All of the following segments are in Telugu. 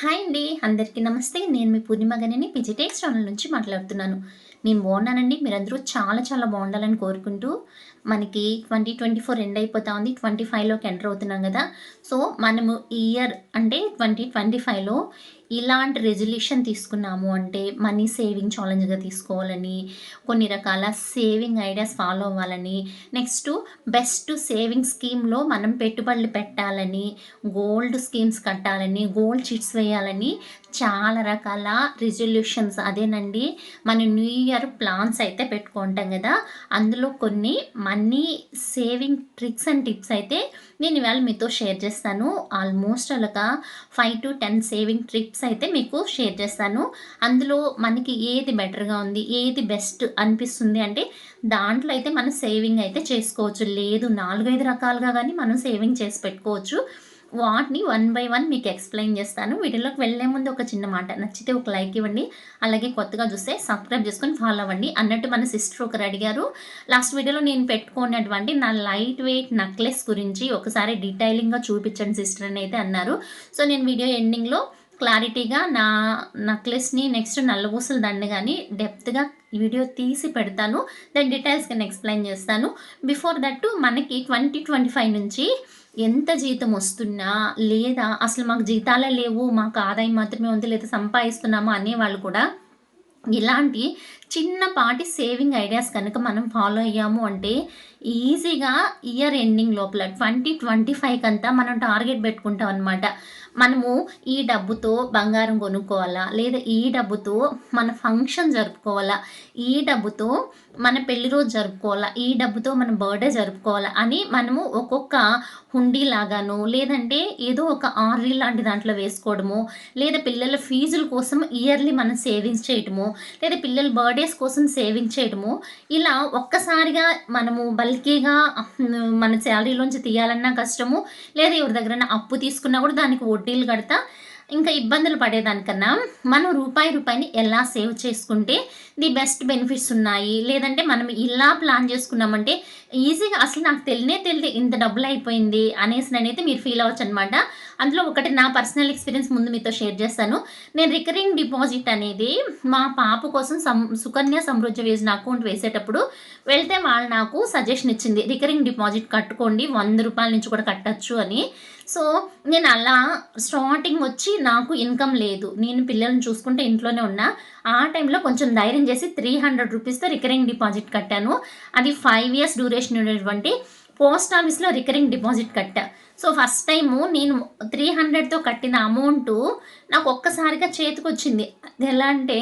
హాయ్ అండి. అందరికీ నమస్తే. నేను మీ పూర్ణిమ గనిని పిజిటేక్స్ ఛానల్ నుంచి మాట్లాడుతున్నాను. నేను బాగున్నానండి. మీరందరూ చాలా చాలా బాగుండాలని కోరుకుంటూ మనకి ట్వంటీ ట్వంటీ ఫోర్ ఎండ్ అయిపోతా ఉంది. ట్వంటీ ఫైవ్లోకి ఎంటర్ అవుతున్నాం కదా. సో మనము ఇయర్ అంటే ట్వంటీ ట్వంటీ ఫైవ్లో ఇలాంటి రెజల్యూషన్ తీసుకున్నాము అంటే మనీ సేవింగ్ ఛాలెంజ్గా తీసుకోవాలని కొన్ని రకాల సేవింగ్ ఐడియాస్ ఫాలో అవ్వాలని నెక్స్ట్ బెస్ట్ సేవింగ్ స్కీమ్లో మనం పెట్టుబడులు పెట్టాలని గోల్డ్ స్కీమ్స్ కట్టాలని గోల్డ్ చిట్స్ వేయాలని చాలా రకాల రిజల్యూషన్స్ అదేనండి మన న్యూ ఇయర్ ప్లాన్స్ అయితే పెట్టుకుంటాం కదా అందులో కొన్ని money saving tricks and tips అయితే నేను ఇవాళ మీతో షేర్ చేస్తాను. ఆల్మోస్ట్ అలాగా five to ten saving tips అయితే మీకు షేర్ చేస్తాను. అందులో మనకి ఏది బెటర్గా ఉంది ఏది బెస్ట్ అనిపిస్తుంది అంటే దాంట్లో అయితే మనం సేవింగ్ అయితే చేసుకోవచ్చు. లేదు నాలుగైదు రకాలుగా కానీ మనం సేవింగ్ చేసి పెట్టుకోవచ్చు. వాటిని వన్ బై వన్ మీకు ఎక్స్ప్లెయిన్ చేస్తాను. వీటిలోకి వెళ్ళే ముందు ఒక చిన్న మాట నచ్చితే ఒక లైక్ ఇవ్వండి. అలాగే కొత్తగా చూస్తే సబ్స్క్రైబ్ చేసుకొని ఫాలో అవ్వండి. అన్నట్టు మన సిస్టర్ ఒకరు అడిగారు. లాస్ట్ వీడియోలో నేను పెట్టుకున్నటువంటి నా లైట్ వెయిట్ నెక్లెస్ గురించి ఒకసారి డీటెయిలింగ్గా చూపించండి సిస్టర్ అని అయితే అన్నారు. సో నేను వీడియో ఎండింగ్లో క్లారిటీగా నా నెక్లెస్ని నెక్స్ట్ నల్లబూసలు దండగాని కానీ డెప్త్గా వీడియో తీసి పెడతాను. దాని డీటెయిల్స్ కానీ ఎక్స్ప్లెయిన్ చేస్తాను. బిఫోర్ దట్ మనకి ట్వంటీ ట్వంటీ ఫైవ్ నుంచి ఎంత జీతం వస్తున్నా లేదా అసలు మాకు జీతాలే లేవు మాకు ఆదాయం మాత్రమే ఉంది లేదా సంపాదిస్తున్నాము అనేవాళ్ళు కూడా ఇలాంటి చిన్నపాటి సేవింగ్ ఐడియాస్ కనుక మనం ఫాలో అయ్యాము అంటే ఈజీగా ఇయర్ ఎండింగ్ లోపల ట్వంటీ ట్వంటీ ఫైవ్ అంతా మనం టార్గెట్ పెట్టుకుంటాం అనమాట మనము ఈ డబ్బుతో బంగారం కొనుక్కోవాలా? లేదా ఈ డబ్బుతో మన ఫంక్షన్ జరుపుకోవాలా? ఈ డబ్బుతో మన పెళ్ళి రోజు జరుపుకోవాలా? ఈ డబ్బుతో మన బర్త్డే జరుపుకోవాలా? అని మనము ఒక్కొక్క హుండీ లాగాను లేదంటే ఏదో ఒక ఆర్రీ లాంటి దాంట్లో వేసుకోవడము లేదా పిల్లల ఫీజుల కోసం ఇయర్లీ మనం సేవింగ్స్ చేయటము లేదా పిల్లల బర్త్డేస్ కోసం సేవింగ్ చేయటము ఇలా ఒక్కసారిగా మనము బల్కీగా మన శాలరీలోంచి తీయాలన్నా కష్టము లేదా ఎవరి దగ్గర అప్పు తీసుకున్నా కూడా దానికి వడ్డీలు కడతా ఇంకా ఇబ్బందులు పడేదానికన్నా మనం రూపాయి రూపాయిని ఎలా సేవ్ చేసుకుంటే ది బెస్ట్ బెనిఫిట్స్ ఉన్నాయి? లేదంటే మనం ఇలా ప్లాన్ చేసుకున్నామంటే ఈజీగా అసలు నాకు తెలియనే తెలియదు ఇంత డబ్బులు అయిపోయింది అనేసి నేనైతే మీరు ఫీల్ అవ్వచ్చు అనమాట అందులో ఒకటి నా పర్సనల్ ఎక్స్పీరియన్స్ ముందు మీతో షేర్ చేస్తాను. నేను రికరింగ్ డిపాజిట్ అనేది మా పాప కోసం సం సుకన్య సమృద్ధి వేసిన అకౌంట్ వేసేటప్పుడు వెళ్తే వాళ్ళు నాకు సజెషన్ ఇచ్చింది రికరింగ్ డిపాజిట్ కట్టుకోండి వంద రూపాయల నుంచి కూడా కట్టచ్చు అని. సో నేను అలా స్టార్టింగ్ వచ్చి నాకు ఇన్కమ్ లేదు. నేను పిల్లల్ని చూసుకుంటే ఇంట్లోనే ఉన్నా. ఆ టైంలో కొంచెం ధైర్యం చేసి త్రీ హండ్రెడ్ రూపీస్తో రికరింగ్ డిపాజిట్ కట్టాను. అది ఫైవ్ ఇయర్స్ డ్యూరేషన్ ఉండేటువంటి పోస్ట్ ఆఫీస్లో రికరింగ్ డిపాజిట్ కట్టా. సో ఫస్ట్ టైము నేను త్రీ హండ్రెడ్తో కట్టిన అమౌంట్ నాకు ఒక్కసారిగా చేతికి వచ్చింది ఎలా అంటే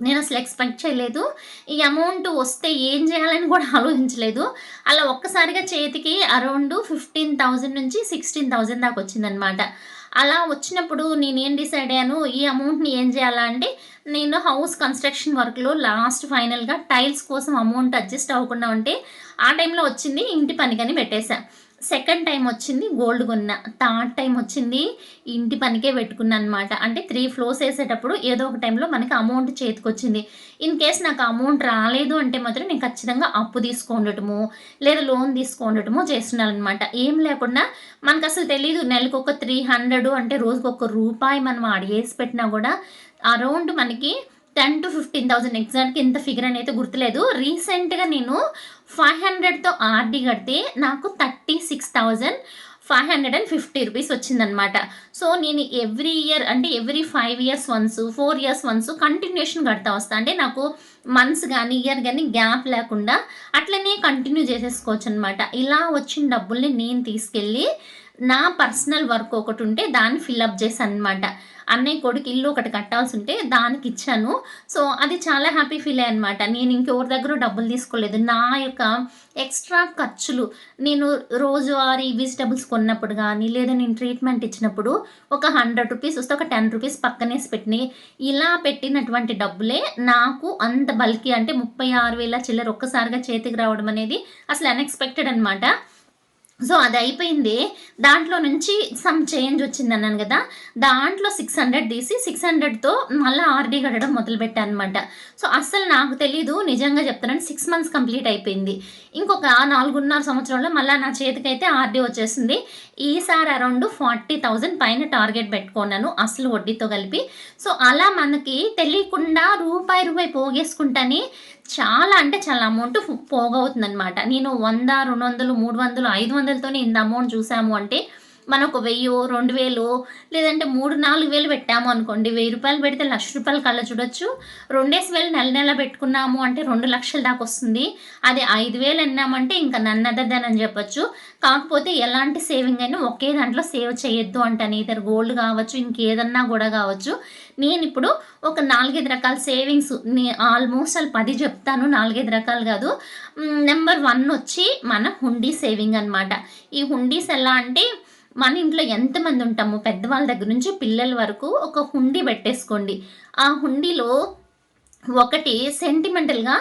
నేను అసలు ఎక్స్పెక్ట్ చేయలేదు. ఈ అమౌంట్ వస్తే ఏం చేయాలని కూడా ఆలోచించలేదు. అలా ఒక్కసారిగా చేతికి అరౌండ్ ఫిఫ్టీన్ థౌజండ్ నుంచి సిక్స్టీన్ థౌజండ్ దాకా వచ్చిందనమాట. అలా వచ్చినప్పుడు నేను ఏం డిసైడ్ అయ్యాను ఈ అమౌంట్ని ఏం చేయాలా అంటే నేను హౌస్ కన్స్ట్రక్షన్ వర్క్లో లాస్ట్ ఫైనల్గా టైల్స్ కోసం అమౌంట్ అడ్జస్ట్ అవ్వకుండా ఉంటే ఆ టైంలో వచ్చింది ఇంటి పనికని పెట్టేశాను సెకండ్ టైం వచ్చింది గోల్డ్ కొన్న. థర్డ్ టైం వచ్చింది ఇంటి పనికే పెట్టుకున్నా అనమాట అంటే త్రీ ఫ్లోర్స్ వేసేటప్పుడు ఏదో ఒక టైంలో మనకి అమౌంట్ చేతికి వచ్చింది ఇన్ కేస్ నాకు అమౌంట్ రాలేదు అంటే మాత్రం నేను ఖచ్చితంగా అప్పు తీసుకుండటము లేదా లోన్ తీసుకుండటము చేస్తున్నాను అనమాట ఏం లేకుండా మనకు అసలు తెలియదు నెలకు ఒక త్రీ హండ్రెడ్ అంటే రోజుకు ఒక రూపాయి మనం అడిగేసి పెట్టినా కూడా అరౌండ్ మనకి టెన్ టు ఫిఫ్టీన్ థౌసండ్ ఎగ్జాక్ట్గా ఇంత ఫిగర్ అనేది గుర్తులేదు. రీసెంట్గా నేను ఫైవ్ హండ్రెడ్తో ఆర్డీ కడితే నాకు thirty six thousand five hundred and fifty rupees వచ్చిందనమాట సో నేను ఎవ్రీ ఇయర్ అంటే every five years once four years once continuation కడతా వస్తా. అంటే నాకు మంత్స్ కానీ ఇయర్ కానీ గ్యాప్ లేకుండా అట్లనే కంటిన్యూ చేసేసుకోవచ్చు అనమాట ఇలా వచ్చిన డబ్బుల్ని నేను తీసుకెళ్ళి నా పర్సనల్ వర్క్ ఒకటి ఉంటే దాన్ని ఫిల్అప్ చేశాను అనమాట అన్నయ్య కొడుకు ఇల్లు ఒకటి కట్టాల్సి ఉంటే దానికి ఇచ్చాను. సో అది చాలా హ్యాపీ ఫీల్ అయ్యి అనమాట నేను ఇంకెవరి దగ్గర డబ్బులు తీసుకోలేదు. నా యొక్క ఎక్స్ట్రా ఖర్చులు నేను రోజువారీ వెజిటబుల్స్ కొన్నప్పుడు కానీ లేదా నేను ట్రీట్మెంట్ ఇచ్చినప్పుడు ఒక హండ్రెడ్ రూపీస్ వస్తే ఒక టెన్ రూపీస్ పక్కనేసి పెట్టినాయి. ఇలా పెట్టినటువంటి డబ్బులే నాకు అంత బల్కీ అంటే ముప్పై ఆరు వేల చిల్లర ఒక్కసారిగా చేతికి రావడం అనేది అసలు అన్ఎక్స్పెక్టెడ్ అనమాట సో అది అయిపోయింది దాంట్లో నుంచి సమ్ చేంజ్ వచ్చింది అన్నాను కదా. దాంట్లో సిక్స్ హండ్రెడ్ తీసి సిక్స్ హండ్రెడ్తో మళ్ళీ ఆర్డీ కట్టడం మొదలుపెట్టాను అనమాట సో అస్సలు నాకు తెలీదు. నిజంగా చెప్తున్నాను సిక్స్ మంత్స్ కంప్లీట్ అయిపోయింది. ఇంకొక నాలుగున్నర సంవత్సరంలో మళ్ళీ నా చేతికైతే ఆర్డీ వచ్చేసింది. ఈసారి అరౌండ్ ఫార్టీ థౌజండ్ పైన టార్గెట్ పెట్టుకున్నాను అసలు వడ్డీతో కలిపి. సో అలా మనకి తెలియకుండా రూపాయి రూపాయి పోగేసుకుంటానే చాలా అంటే చాలా అమౌంట్ పోగవుతుంది అనమాట నేను వంద రెండు వందలు మూడు వందలు ఐదు వందలతోనే ఇంత అమౌంట్ చూసాము అంటే మనకు వెయ్యి రెండు వేలు లేదంటే మూడు నాలుగు వేలు పెట్టాము అనుకోండి. వెయ్యి రూపాయలు పెడితే లక్ష రూపాయలు కళ్ళ చూడొచ్చు. రెండేసి వేలు నెల నెల పెట్టుకున్నాము అంటే రెండు లక్షల దాకా వస్తుంది. అది ఐదు వేలు అన్నామంటే ఇంకా నన్నదదని చెప్పొచ్చు. కాకపోతే ఎలాంటి సేవింగ్ అయినా ఒకే దాంట్లో సేవ్ చేయొద్దు అంటాను ఇతర గోల్డ్ కావచ్చు ఇంకేదన్నా కూడా కావచ్చు. నేను ఇప్పుడు ఒక నాలుగైదు రకాల సేవింగ్స్ ఆల్మోస్ట్ వాళ్ళు పది చెప్తాను నాలుగైదు రకాలు కాదు. నెంబర్ వన్ వచ్చి మన హుండీ సేవింగ్ అనమాట ఈ హుండీస్ ఎలా అంటే మన ఇంట్లో ఎంతమంది ఉంటామో పెద్దవాళ్ళ దగ్గర నుంచి పిల్లల వరకు ఒక హుండీ పెట్టేసుకోండి. ఆ హుండీలో ఒకటి సెంటిమెంటల్గా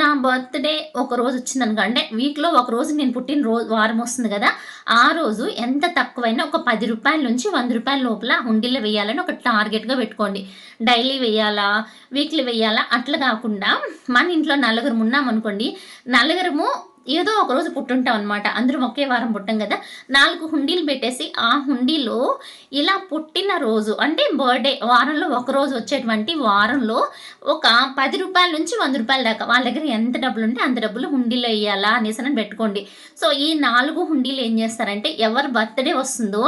నా బర్త్డే ఒక రోజు వచ్చిందనుకో అంటే వీక్లో ఒక రోజు నేను పుట్టిన రోజు వారం వస్తుంది కదా ఆ రోజు ఎంత తక్కువైనా ఒక పది రూపాయల నుంచి వంద రూపాయల లోపల హుండీలో వేయాలని ఒక టార్గెట్గా పెట్టుకోండి. డైలీ వేయాలా వీక్లీ వేయాలా అట్లా కాకుండా మన ఇంట్లో నలుగురు ఉన్నాం అనుకోండి నలుగురము ఏదో ఒక రోజు పుట్టుంటాం అనమాట అందరం ఒకే వారం పుట్టాం కదా. నాలుగు హుండీలు పెట్టేసి ఆ హుండీలో ఇలా పుట్టిన రోజు అంటే బర్త్డే వారంలో ఒక రోజు వచ్చేటువంటి వారంలో ఒక పది రూపాయల నుంచి వంద రూపాయల దాకా వాళ్ళ దగ్గర ఎంత డబ్బులు ఉంటే అంత డబ్బులు హుండీలో వేయాలా అనేసి అని పెట్టుకోండి. సో ఈ నాలుగు హుండీలు ఏం చేస్తారంటే ఎవరు బర్త్డే వస్తుందో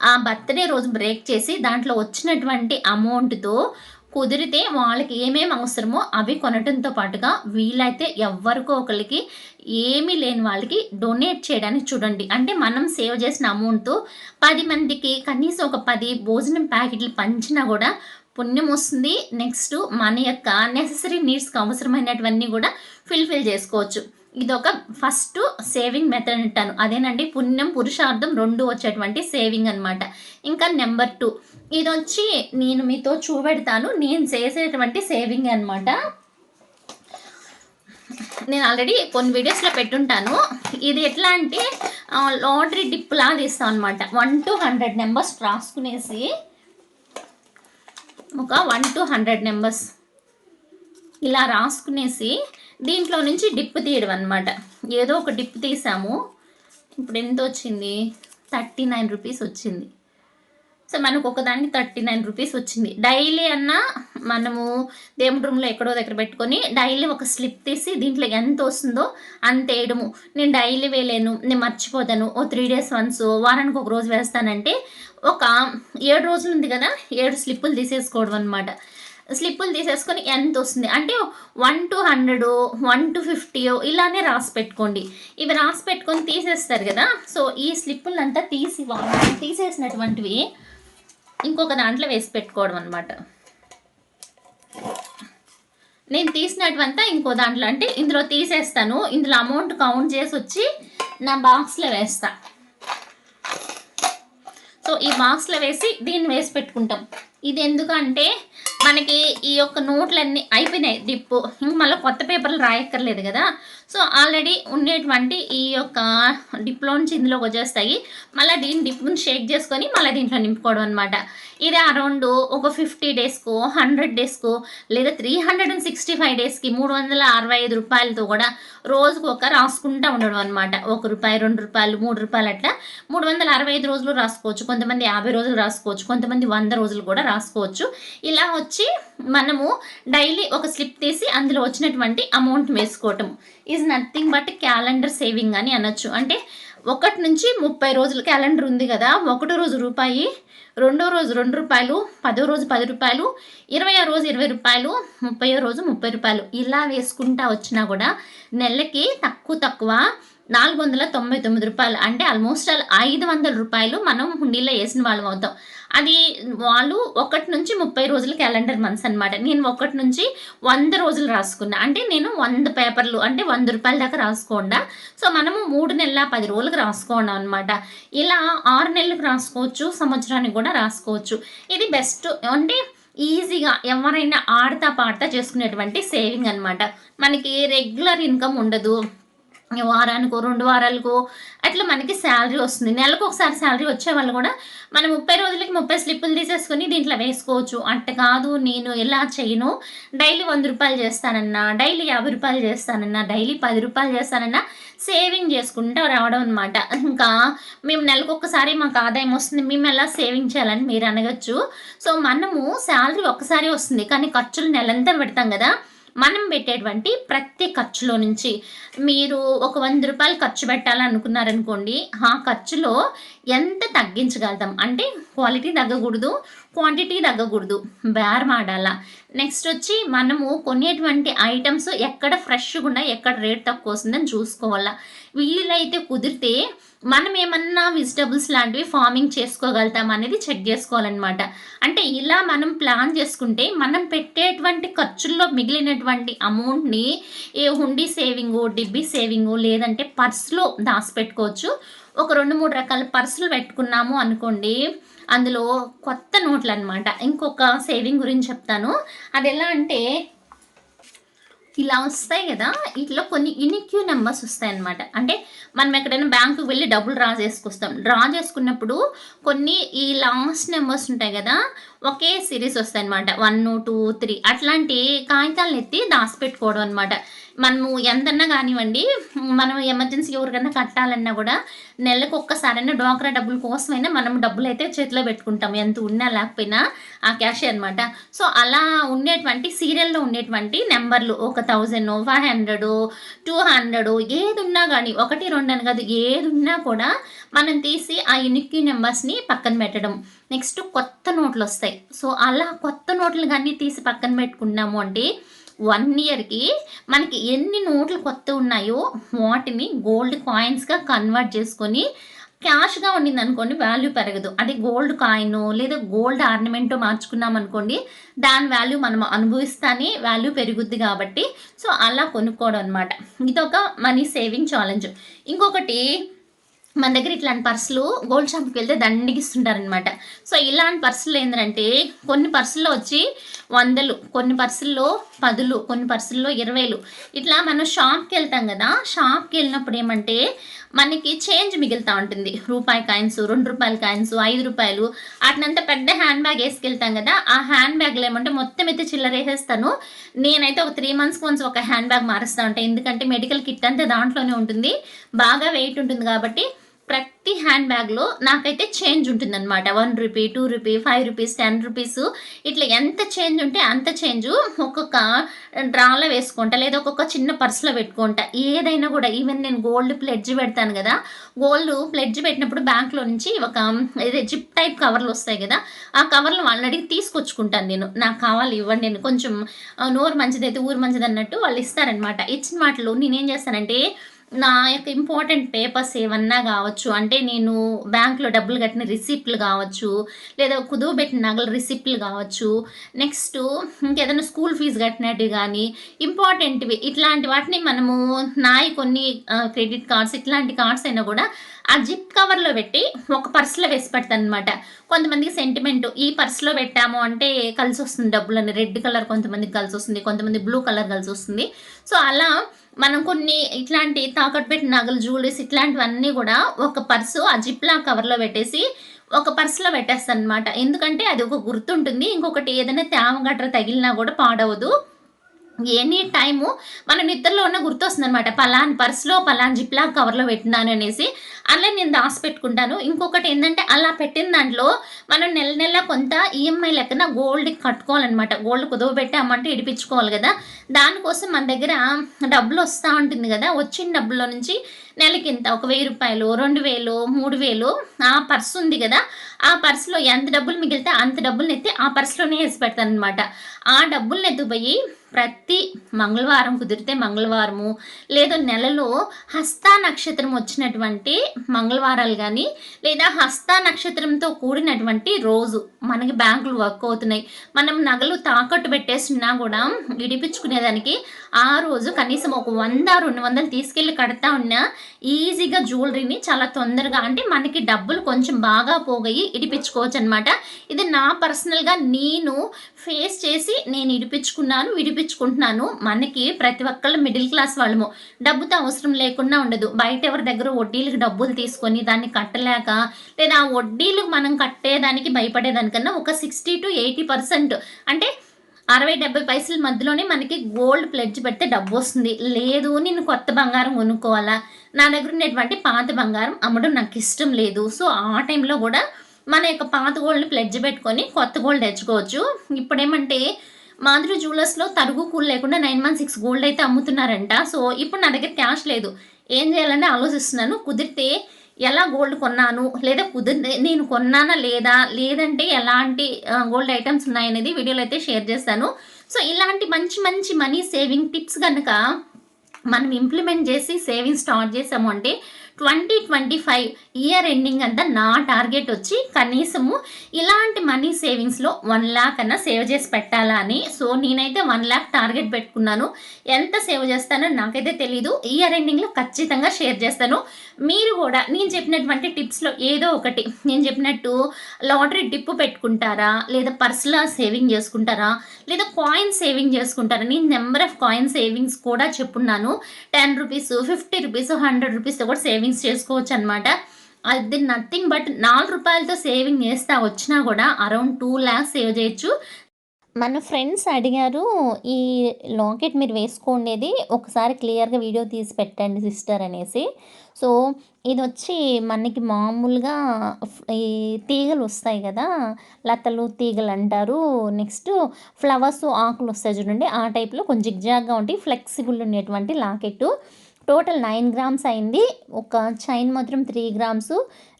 ఆ బర్త్డే రోజు బ్రేక్ చేసి దాంట్లో వచ్చినటువంటి అమౌంట్తో కుదిరితే వాళ్ళకి ఏమేమి అవసరమో అవి కొనటంతో పాటుగా వీలైతే ఎవరికో ఒకరికి ఏమీ లేని వాళ్ళకి డొనేట్ చేయడానికి చూడండి. అంటే మనం సేవ్ చేసిన అమౌంట్తో పది మందికి కనీసం ఒక పది భోజనం ప్యాకెట్లు పంచినా కూడా పుణ్యం వస్తుంది. నెక్స్ట్ మన యొక్క నెససరీ నీడ్స్కి అవసరమైనటువన్నీ కూడా ఫిల్ఫిల్ చేసుకోవచ్చు. ఇదొక ఫస్ట్ సేవింగ్ మెథడ్ అంటాను. అదేనండి పుణ్యం పురుషార్థం రెండు వచ్చేటువంటి సేవింగ్ అనమాట ఇంకా నెంబర్ టూ ఇది వచ్చి నేను మీతో చూపెడతాను. నేను చేసేటువంటి సేవింగ్ అనమాట నేను ఆల్రెడీ కొన్ని వీడియోస్లో పెట్టుంటాను. ఇది ఎట్లా అంటే లాటరీ డిప్ లా తీస్తాం అనమాట వన్ టు హండ్రెడ్ నెంబర్స్ రాసుకునేసి ఒక వన్ టు హండ్రెడ్ నెంబర్స్ ఇలా రాసుకునేసి దీంట్లో నుంచి డిప్ తీయడం అనమాట ఏదో ఒక డిప్ తీసాము. ఇప్పుడు ఎంత వచ్చింది? థర్టీ నైన్ రూపీస్ వచ్చింది. సో మనకు ఒకదానికి థర్టీ నైన్ రూపీస్ వచ్చింది. డైలీ అన్న మనము దేవుడి రూమ్లో ఎక్కడో దగ్గర పెట్టుకొని డైలీ ఒక స్లిప్ తీసి దీంట్లో ఎంత వస్తుందో అంత వేయడము. నేను డైలీ వేయలేను నేను మర్చిపోతాను. ఓ త్రీ డేస్ వన్స్ వారానికి ఒక రోజు వేస్తానంటే ఒక ఏడు రోజులు ఉంది కదా ఏడు స్లిప్పులు తీసేసుకోవడం అనమాట స్లిప్పులు తీసేసుకొని ఎంత వస్తుంది. అంటే one two hundred one two fifty ఇలానే రాసి పెట్టుకోండి. ఇవి రాసి పెట్టుకొని తీసేస్తారు కదా. సో ఈ స్లిప్పులంతా తీసి తీసేసినటువంటివి ఇంకొక దాంట్లో వేసి పెట్టుకోవడం అనమాట నేను తీసినటువంతా ఇంకో దాంట్లో అంటే ఇందులో తీసేస్తాను. ఇందులో అమౌంట్ కౌంట్ చేసి వచ్చి నా బాక్స్లో వేస్తా. సో ఈ బాక్స్లో వేసి దీన్ని వేసి పెట్టుకుంటాం. ఇది ఎందుకంటే మనకి ఈ యొక్క నోట్లన్నీ అయిపోయినాయి. డిప్పు. ఇంక మళ్ళీ కొత్త పేపర్లు రాయక్కర్లేదు కదా. సో ఆల్రెడీ ఉండేటువంటి ఈ యొక్క డిప్లోంచి ఇందులోకి వచ్చేస్తాయి. మళ్ళీ దీన్ని డిప్ని షేక్ చేసుకొని మళ్ళీ దీంట్లో నింపుకోవడం అనమాట ఇది అరౌండ్ ఒక ఫిఫ్టీ డేస్కు హండ్రెడ్ డేస్కు లేదా three hundred and sixty five డేస్కి మూడు వందల అరవై ఐదు రూపాయలతో కూడా రోజుకు ఒక రాసుకుంటూ ఉండడం అనమాట ఒక రూపాయి రెండు రూపాయలు మూడు రూపాయలు అట్లా మూడు వందల అరవై ఐదు రోజులు రాసుకోవచ్చు. కొంతమంది యాభై రోజులు రాసుకోవచ్చు. కొంతమంది వంద రోజులు కూడా రాసుకోవచ్చు. ఇలా వచ్చి మనము డైలీ ఒక స్లిప్ తీసి అందులో వచ్చినటువంటి అమౌంట్ వేసుకోవటం. Is nothing but calendar saving అని అనొచ్చు. అంటే ఒకటి నుంచి ముప్పై రోజులు క్యాలెండర్ ఉంది కదా ఒకటో రోజు రూపాయి రెండో రోజు రెండు రూపాయలు పదో రోజు పది రూపాయలు ఇరవయో రోజు ఇరవై రూపాయలు ముప్పయో రోజు ముప్పై రూపాయలు. ఇలా వేసుకుంటా వచ్చినా కూడా నెలకి తక్కువ తక్కువ నాలుగు వందల తొంభై తొమ్మిది రూపాయలు. అంటే ఆల్మోస్ట్ ఐదు వందల రూపాయలు మనం హుండీలో వేసిన వాళ్ళం అవుతాం. అది వాళ్ళు ఒకటి నుంచి ముప్పై రోజులు క్యాలెండర్ మంత్స్ అనమాట నేను ఒకటి నుంచి వంద రోజులు రాసుకున్నా. అంటే నేను వంద పేపర్లు అంటే వంద రూపాయల దాకా రాసుకోండా. సో మనము మూడు నెలల పది రోజులకు రాసుకోండి అనమాట ఇలా ఆరు నెలలకు రాసుకోవచ్చు సంవత్సరానికి కూడా రాసుకోవచ్చు. ఇది బెస్ట్. అంటే ఈజీగా ఎవరైనా ఆడతా పాడతా చేసుకునేటువంటి సేవింగ్ అనమాట మనకి రెగ్యులర్ ఇన్కమ్ ఉండదు. వారానికో రెండు వారాలకు అట్లా మనకి శాలరీ వస్తుంది. నెలకు ఒకసారి శాలరీ వచ్చే వాళ్ళు కూడా మనం ముప్పై రోజులకి ముప్పై స్లిప్పులు తీసేసుకుని దీంట్లో వేసుకోవచ్చు. అట్ట కాదు నేను ఎలా చేయను? డైలీ వంద రూపాయలు చేస్తానన్నా డైలీ యాభై రూపాయలు చేస్తానన్నా డైలీ పది రూపాయలు చేస్తానన్నా సేవింగ్ చేసుకుంటూ రావడం అనమాట ఇంకా మేము నెలకు ఒక్కసారి మాకు ఆదాయం వస్తుంది. మేము ఎలా సేవింగ్ చేయాలని మీరు అనగచ్చు. సో మనము శాలరీ ఒక్కసారి వస్తుంది. కానీ ఖర్చులు నెలంతా పెడతాం కదా. మనం పెట్టేటువంటి ప్రతి ఖర్చులో నుంచి. మీరు ఒక వంద రూపాయలు ఖర్చు పెట్టాలనుకున్నారనుకోండి ఆ ఖర్చులో ఎంత తగ్గించగలుగుతాం? అంటే క్వాలిటీ తగ్గకూడదు క్వాంటిటీ తగ్గకూడదు. బేరం ఆడాలా. నెక్స్ట్ వచ్చి మనము కొనేటువంటి ఐటమ్స్ ఎక్కడ ఫ్రెష్గా ఉన్నాయి ఎక్కడ రేట్ తక్కువ వస్తుందని చూసుకోవాలా. వీలైతే కుదిరితే మనం ఏమన్నా వెజిటబుల్స్ లాంటివి ఫార్మింగ్ చేసుకోగలుగుతాం అనేది చెక్ చేసుకోవాలన్నమాట. అంటే ఇలా మనం ప్లాన్ చేసుకుంటే మనం పెట్టేటువంటి ఖర్చుల్లో మిగిలినటువంటి అమౌంట్ని ఏ హుండీ సేవింగు డిబ్బీ సేవింగు లేదంటే పర్స్లో దాచిపెట్టుకోవచ్చు. ఒక రెండు మూడు రకాల పర్సులు పెట్టుకున్నాము అనుకోండి అందులో కొత్త నోట్లు అనమాట ఇంకొక సేవింగ్ గురించి చెప్తాను. అది ఎలా అంటే ఇలా వస్తాయి కదా ఇట్లా కొన్ని ఇనిక్యూ నెంబర్స్ వస్తాయి అనమాట అంటే మనం ఎక్కడైనా బ్యాంకుకి వెళ్ళి డబ్బులు డ్రా చేసుకొస్తాం. డ్రా చేసుకున్నప్పుడు కొన్ని ఈ లాస్ట్ నెంబర్స్ ఉంటాయి కదా ఒకే సిరీస్ వస్తాయి అనమాట వన్ టూ త్రీ. అట్లాంటి కాగితాలను ఎత్తి దాచిపెట్టుకోవడం అనమాట మనము ఎంతన్నా కానివ్వండి మనం ఎమర్జెన్సీ ఎవరికైనా కట్టాలన్నా కూడా నెలకు ఒక్కసారైనా డోక్రా డబ్బుల కోసమైనా మనం డబ్బులు అయితే చేతిలో పెట్టుకుంటాం ఎంత ఉన్నా లేకపోయినా ఆ క్యాష్ అనమాట సో అలా ఉండేటువంటి సీరియల్లో ఉండేటువంటి నెంబర్లు. ఒక thousand five hundred two hundred ఏది ఉన్నా కానీ ఒకటి రెండు అని కాదు ఏది ఉన్నా కూడా మనం తీసి ఆ యూనిక్ నెంబర్స్ని పక్కన పెట్టడం. నెక్స్ట్ కొత్త నోట్లు వస్తాయి సో అలా కొత్త నోట్లు కానీ తీసి పక్కన పెట్టుకున్నాము అంటే వన్ ఇయర్కి మనకి ఎన్ని నోట్లు కొత్త ఉన్నాయో వాటిని గోల్డ్ కాయిన్స్గా కన్వర్ట్ చేసుకొని క్యాష్గా ఉండింది అనుకోండి వాల్యూ పెరగదు. అదే గోల్డ్ కాయిన్ లేదా గోల్డ్ ఆర్నమెంట్ మార్చుకున్నాం అనుకోండి దాని వాల్యూ మనం అనుభవిస్తానే వాల్యూ పెరుగుద్ది కాబట్టి. సో అలా కొనుక్కోవడం అనమాట ఇదొక మనీ సేవింగ్ ఛాలెంజ్ ఇంకొకటి మన దగ్గర ఇట్లాంటి పర్సులు గోల్డ్ షాప్కి వెళ్తే దండిగిస్తుంటారనమాట. సో ఇలాంటి పర్సులు ఏంటంటే కొన్ని పర్సుల్లో వచ్చి వందలు కొన్ని పర్సుల్లో పదులు కొన్ని పర్సుల్లో ఇరవైలు. ఇట్లా మనం షాప్కి వెళ్తాం కదా షాప్కి వెళ్ళినప్పుడు ఏమంటే మనకి చేంజ్ మిగులుతూ ఉంటుంది. రూపాయి కాయిన్స్ రెండు రూపాయల కాయిన్స్ ఐదు రూపాయలు అట్నంత పెద్ద హ్యాండ్ బ్యాగ్ వేసుకెళ్తాం కదా ఆ హ్యాండ్ బ్యాగ్లో ఏమంటే మొత్తం అయితే చిల్లర వేసేస్తాను. నేనైతే ఒక త్రీ మంత్స్కి వన్స్ ఒక హ్యాండ్ బ్యాగ్ మారుస్తూ ఉంటాను ఎందుకంటే మెడికల్ కిట్ అంతా దాంట్లోనే ఉంటుంది. బాగా వెయిట్ ఉంటుంది కాబట్టి ప్రతి హ్యాండ్ బ్యాగ్లో నాకైతే చేంజ్ ఉంటుందన్నమాట. One rupee two rupee five rupees ten rupees ఇట్లా ఎంత చేంజ్ ఉంటే అంత చేంజ్ ఒక్కొక్క డ్రాలో వేసుకుంటా లేదా ఒక్కొక్క చిన్న పర్స్లో పెట్టుకుంటా. ఏదైనా కూడా ఈవెన్ నేను గోల్డ్ ప్లెడ్జ్ పెడతాను కదా గోల్డ్ ప్లెడ్జ్ పెట్టినప్పుడు బ్యాంక్లో నుంచి ఒక ఇదే జిప్ టైప్ కవర్లు వస్తాయి కదా ఆ కవర్లు వాళ్ళని అడిగి తీసుకొచ్చుకుంటాను నేను. నాకు కావాలి ఇవ్వండి నేను కొంచెం నోరు మంచిదైతే ఊరు మంచిది అన్నట్టు వాళ్ళు ఇస్తారనమాట ఇచ్చిన వాటిలో నేనేం చేస్తానంటే నా యొక్క ఇంపార్టెంట్ పేపర్స్ ఏమన్నా కావచ్చు అంటే నేను బ్యాంక్లో డబ్బులు కట్టిన రిసిప్ట్లు కావచ్చు లేదా కుదువు పెట్టిన నగల రిసిప్ట్లు కావచ్చు నెక్స్ట్ ఇంకేదైనా స్కూల్ ఫీజు కట్టినట్టు కానీ ఇంపార్టెంట్వి ఇట్లాంటి వాటిని మనము నాయి కొన్ని క్రెడిట్ కార్డ్స్ ఇట్లాంటి కార్డ్స్ అయినా కూడా ఆ జిప్ కవర్లో పెట్టి ఒక పర్స్లో వేసి పెడతాను అనమాట కొంతమందికి సెంటిమెంట్ ఈ పర్స్లో పెట్టాము అంటే కలిసి వస్తుంది డబ్బులని రెడ్ కలర్ కొంతమందికి కలిసి వస్తుంది కొంతమంది బ్లూ కలర్ కలిసి వస్తుంది సో అలా మనం కొన్ని ఇట్లాంటి తాకట్టు పెట్టిన నగలు జ్యువెలరీస్ ఇట్లాంటివన్నీ కూడా ఒక పర్సు ఆ జిప్లా కవర్లో పెట్టేసి ఒక పర్సులో పెట్టేస్తాను అనమాట ఎందుకంటే అది ఒక గుర్తుంటుంది. ఇంకొకటి ఏదైనా తేమ గట్ర తగిలినా కూడా పాడవదు. ఎనీ టైము మన నిద్రలో ఉన్న గుర్తొస్తుంది అనమాట పలాన్ పర్స్లో పలాన్ జిప్లా కవర్లో పెట్టినాను అనేసి. అలా నేను దాచిపెట్టుకుంటాను. ఇంకొకటి ఏంటంటే అలా పెట్టిన దాంట్లో మనం నెల నెల కొంత ఈఎంఐ లెక్కన గోల్డ్ కట్టుకోవాలన్నమాట. గోల్డ్ కుదవ పెట్టామంటే ఇడిపించుకోవాలి కదా. దానికోసం మన దగ్గర డబ్బులు వస్తూ ఉంటుంది కదా. వచ్చిన డబ్బుల్లో నుంచి నెలకింత ఒక వెయ్యి రూపాయలు రెండు వేలు మూడు వేలు ఆ పర్స్ ఉంది కదా. ఆ పర్సులో ఎంత డబ్బులు మిగిలితే అంత డబ్బులు ఎత్తి ఆ పర్సులోనే వేసి పెడతాను అనమాట ఆ డబ్బుల్ని ఎత్తుపోయి ప్రతి మంగళవారం కుదిరితే మంగళవారము లేదా నెలలో హస్తా నక్షత్రం వచ్చినటువంటి మంగళవారాలు కానీ లేదా హస్త నక్షత్రంతో కూడినటువంటి రోజు మనకి బ్యాంకులు వర్క్ అవుతున్నాయి. మనం నగలు తాకట్టు పెట్టేసినా కూడా విడిపించుకునేదానికి ఆ రోజు కనీసం ఒక వంద రెండు వందలు తీసుకెళ్ళి కడతా ఉన్నా ఈజీగా జ్యువెలరీని చాలా తొందరగా అంటే మనకి డబ్బులు కొంచెం బాగా పోగయి ఇడిపించుకోవచ్చు అనమాట ఇది నా పర్సనల్గా నేను ఫేస్ చేసి నేను ఇడిపించుకున్నాను విడిపించుకుంటున్నాను. మనకి ప్రతి ఒక్కళ్ళు మిడిల్ క్లాస్ వాళ్ళము. డబ్బుతో అవసరం లేకుండా ఉండదు. బయట ఎవరి దగ్గర వడ్డీలకు డబ్బులు తీసుకొని దాన్ని కట్టలేక లేదా ఆ వడ్డీలు మనం కట్టేదానికి భయపడేదానికన్నా ఒక సిక్స్టీ టు ఎయిటీ పర్సెంట్ అంటే అరవై డెబ్బై పైసల మధ్యలోనే మనకి గోల్డ్ ప్లెడ్జ్ పెడితే డబ్బు వస్తుంది. లేదు నేను కొత్త బంగారం కొనుక్కోవాలా? నా దగ్గర ఉన్నటువంటి పాత బంగారం అమ్మడం నాకు ఇష్టం లేదు. సో ఆ టైంలో కూడా మన యొక్క పాత గోల్డ్ని ప్లెడ్జ్ పెట్టుకొని కొత్త గోల్డ్ తెచ్చుకోవచ్చు. ఇప్పుడేమంటే మాధురి జ్యువెలర్స్లో తరుగు కూల్ లేకుండా నైన్ వన్ సిక్స్ గోల్డ్ అయితే అమ్ముతున్నారంట. సో ఇప్పుడు నా దగ్గర క్యాష్ లేదు. ఏం చేయాలని ఆలోచిస్తున్నాను. కుదిరితే ఎలా గోల్డ్ కొన్నాను? లేదా కుదిరి నేను కొన్నానా లేదా? లేదంటే ఎలాంటి గోల్డ్ ఐటమ్స్ ఉన్నాయనేది వీడియోలో అయితే షేర్ చేస్తాను. సో ఇలాంటి మంచి మంచి మనీ సేవింగ్ టిప్స్ కనుక మనం ఇంప్లిమెంట్ చేసి సేవింగ్ స్టార్ట్ చేసాము అంటే twenty twenty five year ending అంతా నా టార్గెట్ వచ్చి కనీసము ఇలాంటి మనీ సేవింగ్స్లో వన్ ల్యాక్ అన్న సేవ్ చేసి పెట్టాలా అని. సో నేనైతే వన్ ల్యాక్ టార్గెట్ పెట్టుకున్నాను. ఎంత సేవ్ చేస్తానో నాకైతే తెలీదు. ఇయర్ ఎండింగ్లో ఖచ్చితంగా షేర్ చేస్తాను. మీరు కూడా నేను చెప్పినటువంటి టిప్స్లో ఏదో ఒకటి నేను చెప్పినట్టు లాటరీ టిప్పు పెట్టుకుంటారా? లేదా పర్సులా సేవింగ్ చేసుకుంటారా? లేదా కాయిన్ సేవింగ్ చేసుకుంటారా? నేను నెంబర్ ఆఫ్ కాయిన్ సేవింగ్స్ కూడా చెప్పున్నాను. Ten rupees fifty rupees hundred రూపీస్తో కూడా సేవింగ్స్ చేసుకోవచ్చు అనమాట అది నథింగ్ బట్ నాలుగు రూపాయలతో సేవింగ్ చేస్తా వచ్చినా కూడా అరౌండ్ టూ ల్యాక్స్ సేవ్ చేయొచ్చు. మన ఫ్రెండ్స్ అడిగారు ఈ లాకెట్ మీరు వేసుకోండి ఒకసారి క్లియర్గా వీడియో తీసి పెట్టండి సిస్టర్ అనేసి. సో ఇది వచ్చి మనకి మామూలుగా ఈ తీగలు వస్తాయి కదా లతలు తీగలు అంటారు. నెక్స్ట్ ఫ్లవర్స్ ఆకులు వస్తాయి చూడండి ఆ టైప్లో కొంచెం జిగ్జాగ్గా ఉంటాయి ఫ్లెక్సిబుల్ ఉండేటువంటి లాకెట్ టోటల్ నైన్ గ్రామ్స్ అయింది. ఒక చైన్ మాత్రం three grams.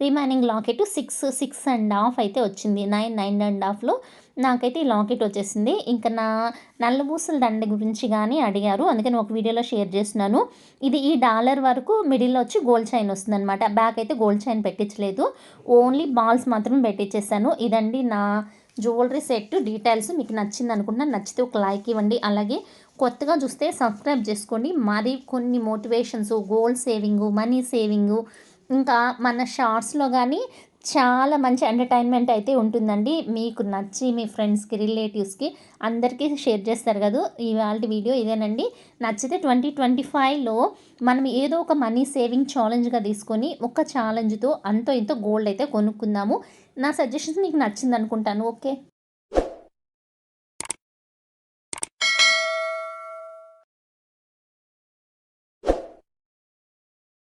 Remaining locket six six and half అయితే వచ్చింది. నైన్ నైన్ అండ్ హాఫ్లో నాకైతే ఈ లాకెట్ వచ్చేసింది. ఇంకా నా నల్లబూసల దండ గురించి కానీ అడిగారు. అందుకని ఒక వీడియోలో షేర్ చేస్తున్నాను. ఇది ఈ డాలర్ వరకు మిడిల్లో వచ్చి గోల్డ్ చైన్ వస్తుంది అనమాట బ్యాక్ అయితే గోల్డ్ చైన్ పెట్టించలేదు. ఓన్లీ బాల్స్ మాత్రం పెట్టించేసాను ఇదండి నా జ్యువెలరీ సెట్. డీటెయిల్స్ మీకు నచ్చింది అనుకుంటున్నాను నచ్చితే ఒక లైక్ ఇవ్వండి. అలాగే కొత్తగా చూస్తే సబ్స్క్రైబ్ చేసుకోండి మరి కొన్ని motivations gold saving money saving ఇంకా మన షార్ట్స్లో కానీ చాలా మంచి ఎంటర్టైన్మెంట్ అయితే ఉంటుందండి. మీకు నచ్చి మీ ఫ్రెండ్స్కి రిలేటివ్స్కి అందరికీ షేర్ చేస్తారు కదా? ఇవాళ వీడియో ఇదేనండి. నచ్చితే ట్వంటీ ట్వంటీ ఫైవ్లో మనం ఏదో ఒక మనీ సేవింగ్ ఛాలెంజ్గా తీసుకొని ఒక ఛాలెంజ్తో అంతో ఇంతో గోల్డ్ అయితే కొనుక్కుందాము. నా సజెషన్స్ మీకు నచ్చింది అనుకుంటాను ఓకే.